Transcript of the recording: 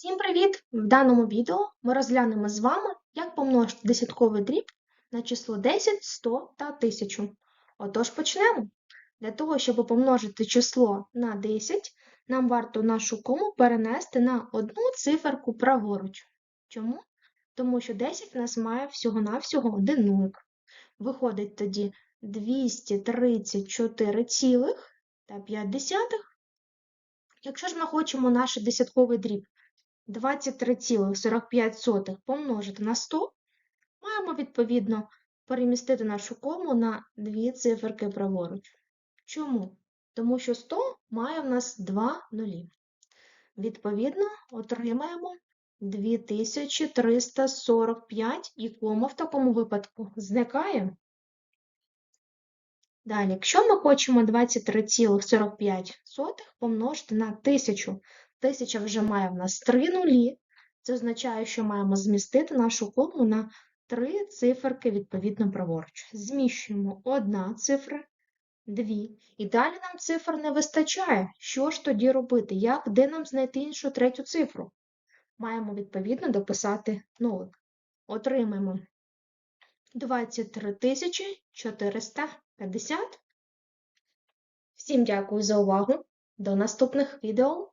Всім привіт! В даному відео ми розглянемо з вами, як помножити десятковий дріб на число 10, 100 та 1000. Отож почнемо. Для того, щоб помножити число на 10, нам варто нашу кому перенести на одну циферку праворуч. Чому? Тому що 10 в нас має всього-навсього один нулик. Виходить тоді 234,5. Якщо ж ми хочемо наш десятковий дріб 23,45 помножити на 100, маємо відповідно перемістити нашу кому на дві циферки праворуч. Чому? Тому що 100 має в нас два нулі. Відповідно, отримаємо 2345 і кома в такому випадку зникає. Далі, якщо ми хочемо 23,45 помножити на 1000, 1000 вже має в нас 3 нулі, це означає, що маємо змістити нашу кому на 3 циферки відповідно праворуч. Зміщуємо одна цифра, дві. І далі нам цифр не вистачає. Що ж тоді робити? Як, де нам знайти іншу третю цифру? Маємо відповідно дописати нолик. Отримаємо 23 450. Всім дякую за увагу. До наступних відео.